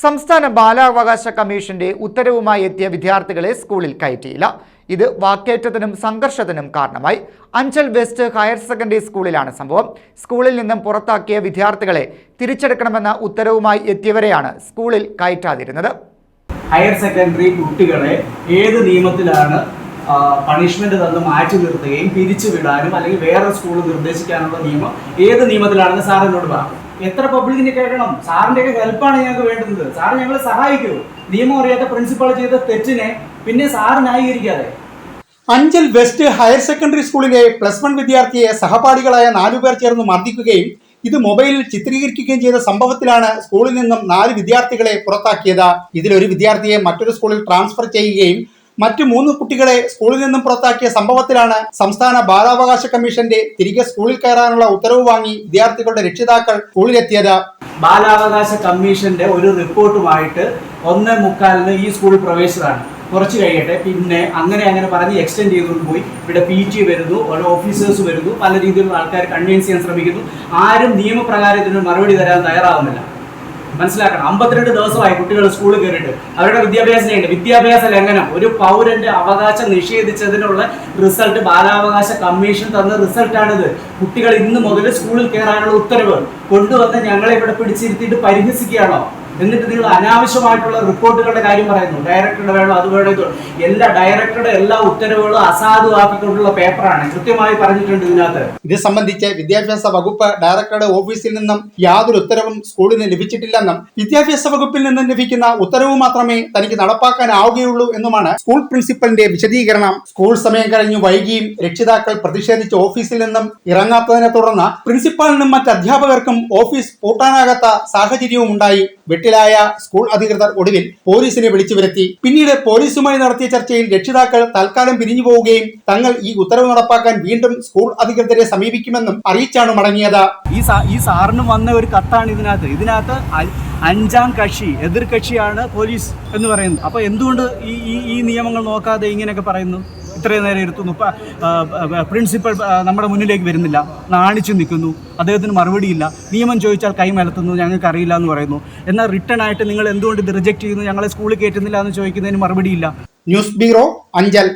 സംസ്ഥാന ബാലാവകാശ കമ്മീഷന്റെ ഉത്തരവുമായി എത്തിയ വിദ്യാർത്ഥികളെ സ്കൂളിൽ കയറ്റിയില്ല. ഇത് വാക്കേറ്റത്തിനും സംഘർഷത്തിനും കാരണമായി. അഞ്ചൽ വെസ്റ്റ് ഹയർ സെക്കൻഡറി സ്കൂളിലാണ് സംഭവം. സ്കൂളിൽ നിന്നും പുറത്താക്കിയ വിദ്യാർത്ഥികളെ തിരിച്ചെടുക്കണമെന്ന ഉത്തരവുമായി എത്തിയവരെയാണ് സ്കൂളിൽ കയറ്റാതിരുന്നത്. ഹയർ സെക്കൻഡറി കുട്ടികളെ ഏത് നിയമത്തിലാണ് പണിഷ്മെന്റ് തന്ന് മാറ്റി നിർത്തുകയും പിരിച്ചു വിടാനും അല്ലെങ്കിൽ വേറെ സ്കൂൾ നിർദ്ദേശിക്കാനുള്ള നിയമം ഏത് നിയമത്തിലാണെന്ന് സാർ എന്നോട് പറഞ്ഞു. എത്ര പബ്ലിക്കിനെ കേൾക്കണം? സാറിന്റെ ഒക്കെ ഹെൽപ്പാണ് ഞങ്ങൾക്ക് വേണ്ടുന്നത്. സാർ ഞങ്ങളെ സഹായിക്കൂ. നിയമം അറിയാത്ത പ്രിൻസിപ്പാൾ ചെയ്ത തെറ്റിനെ പിന്നെ സാർ ന്യായീകരിക്കാതെ. അഞ്ചൽ വെസ്റ്റ് ഹയർ സെക്കൻഡറി സ്കൂളിലെ പ്ലസ് വൺ വിദ്യാർത്ഥിയെ സഹപാഠികളായ നാലുപേർ ചേർന്ന് മർദ്ദിക്കുകയും ഇത് മൊബൈലിൽ ചിത്രീകരിക്കുകയും ചെയ്ത സംഭവത്തിലാണ് സ്കൂളിൽ നിന്നും നാല് വിദ്യാർത്ഥികളെ പുറത്താക്കിയത്. ഇതിലൊരു വിദ്യാർത്ഥിയെ മറ്റൊരു സ്കൂളിൽ ട്രാൻസ്ഫർ ചെയ്യുകയും മറ്റു മൂന്ന് കുട്ടികളെ സ്കൂളിൽ നിന്നും പുറത്താക്കിയ സംഭവത്തിലാണ് സംസ്ഥാന ബാലാവകാശ കമ്മീഷന്റെ തിരികെ സ്കൂളിൽ കയറാനുള്ള ഉത്തരവ് വാങ്ങി വിദ്യാർത്ഥികളുടെ രക്ഷിതാക്കൾ സ്കൂളിലെത്തിയത്. ബാലാവകാശ കമ്മീഷന്റെ ഒരു റിപ്പോർട്ടുമായിട്ട് ഒന്ന് മുക്കാലിന് ഈ സ്കൂളിൽ പ്രവേശിച്ചതാണ്. കുറച്ച് കഴിയട്ടെ. പിന്നെ അങ്ങനെ അങ്ങനെ പറഞ്ഞ് എക്സ്റ്റെൻഡ് ചെയ്തുകൊണ്ട് പോയി. ഇവിടെ പി ടി വരുന്നു ഓരോ ഓഫീസേഴ്സ് വരുന്നു പല രീതിയിലുള്ള ആൾക്കാർ കൺവിൻസ് ചെയ്യാൻ ശ്രമിക്കുന്നു. ആരും നിയമപ്രകാരം ഇതിന് മറുപടി തരാൻ തയ്യാറാവുന്നില്ല. മനസ്സിലാക്കണം. അമ്പത്തിരണ്ട് ദിവസമായി കുട്ടികൾ സ്കൂളിൽ കയറിയിട്ട്. അവരുടെ വിദ്യാഭ്യാസം ചെയ്യേണ്ടത് വിദ്യാഭ്യാസ ലംഘനം. ഒരു പൗരന്റെ അവകാശം നിഷേധിച്ചതിനുള്ള റിസൾട്ട് ബാലാവകാശ കമ്മീഷൻ തന്ന റിസൾട്ടാണിത് കുട്ടികൾ ഇന്ന് മുതൽ സ്കൂളിൽ കയറാനുള്ള ഉത്തരവ്. കൊണ്ടുവന്ന് ഞങ്ങളെ ഇവിടെ പിടിച്ചിരുത്തിയിട്ട് പരിഹസിക്കുകയാണോ? എന്നിട്ട് നിങ്ങൾ അനാവശ്യമായിട്ടുള്ള റിപ്പോർട്ടുകളുടെ കാര്യം പറയുന്നു. ഡയറക്ടറുടെ വേണം അത് വേണം എല്ലാ ഡയറക്ടറുടെ എല്ലാ ഉത്തരവുകളും അസാധുവാക്കിക്കൊണ്ടുള്ള പേപ്പറാണ് കൃത്യമായി പറഞ്ഞിട്ടുണ്ട് ഇതിനകത്ത്. ഇത് സംബന്ധിച്ച് വിദ്യാഭ്യാസ വകുപ്പ് ഡയറക്ടറുടെ ഓഫീസിൽ നിന്നും യാതൊരു ഉത്തരവും സ്കൂളിന് ലഭിച്ചിട്ടില്ലെന്നും വിദ്യാഭ്യാസ വകുപ്പിൽ നിന്നും ലഭിക്കുന്ന ഉത്തരവ് മാത്രമേ തനിക്ക് നടപ്പാക്കാനാവുകയുള്ളൂ എന്നുമാണ് സ്കൂൾ പ്രിൻസിപ്പലിന്റെ വിശദീകരണം. സ്കൂൾ സമയം കഴിഞ്ഞു വൈകിയും രക്ഷിതാക്കൾ പ്രതിഷേധിച്ച് ഓഫീസിൽ നിന്നും ഇറങ്ങാത്തതിനെ തുടർന്ന് പ്രിൻസിപ്പാളിനും മറ്റ് അധ്യാപകർക്കും ഓഫീസ് പൂട്ടാനാകാത്ത സാഹചര്യവും ഉണ്ടായി വെട്ടിലായ സ്കൂൾ അധികൃതർ ഒടുവിൽ പോലീസിനെ വിളിച്ചു വരുത്തി. പിന്നീട് പോലീസുമായി നടത്തിയ ചർച്ചയിൽ രക്ഷിതാക്കൾ തൽക്കാലം പിരിഞ്ഞു പോവുകയും തങ്ങൾ ഈ ഉത്തരവ് നടപ്പാക്കാൻ വീണ്ടും സ്കൂൾ അധികൃതരെ സമീപിക്കുമെന്നും അറിയിച്ചാണ് മടങ്ങിയത്. ഈ സാറിന് വന്ന ഒരു കത്താണ് ഇതിനകത്ത്. ഇതിനകത്ത് അഞ്ചാം കക്ഷി എതിർ കക്ഷിയാണ് പോലീസ് എന്ന് പറയുന്നത് അപ്പൊ എന്തുകൊണ്ട് ഈ ഈ നിയമങ്ങൾ നോക്കാതെ ഇങ്ങനെയൊക്കെ പറയുന്നു? ഇത്രയും നേരം ഇരുത്തുന്നു. പ്രിൻസിപ്പൽ നമ്മുടെ മുന്നിലേക്ക് വരുന്നില്ല. നാണിച്ചു നിൽക്കുന്നു. അദ്ദേഹത്തിന് മറുപടിയില്ല. നിയമം ചോദിച്ചാൽ കൈമലത്തുന്നു ഞങ്ങൾക്ക് അറിയില്ല എന്ന് പറയുന്നു. എന്നാൽ റിട്ടേൺ ആയിട്ട് നിങ്ങൾ എന്തുകൊണ്ട് ഇത് റിജക്ട് ചെയ്യുന്നു? ഞങ്ങളെ സ്കൂളിൽ കയറ്റുന്നില്ല എന്ന് ചോദിക്കുന്നതിന് മറുപടിയില്ല. News bureau Anchal.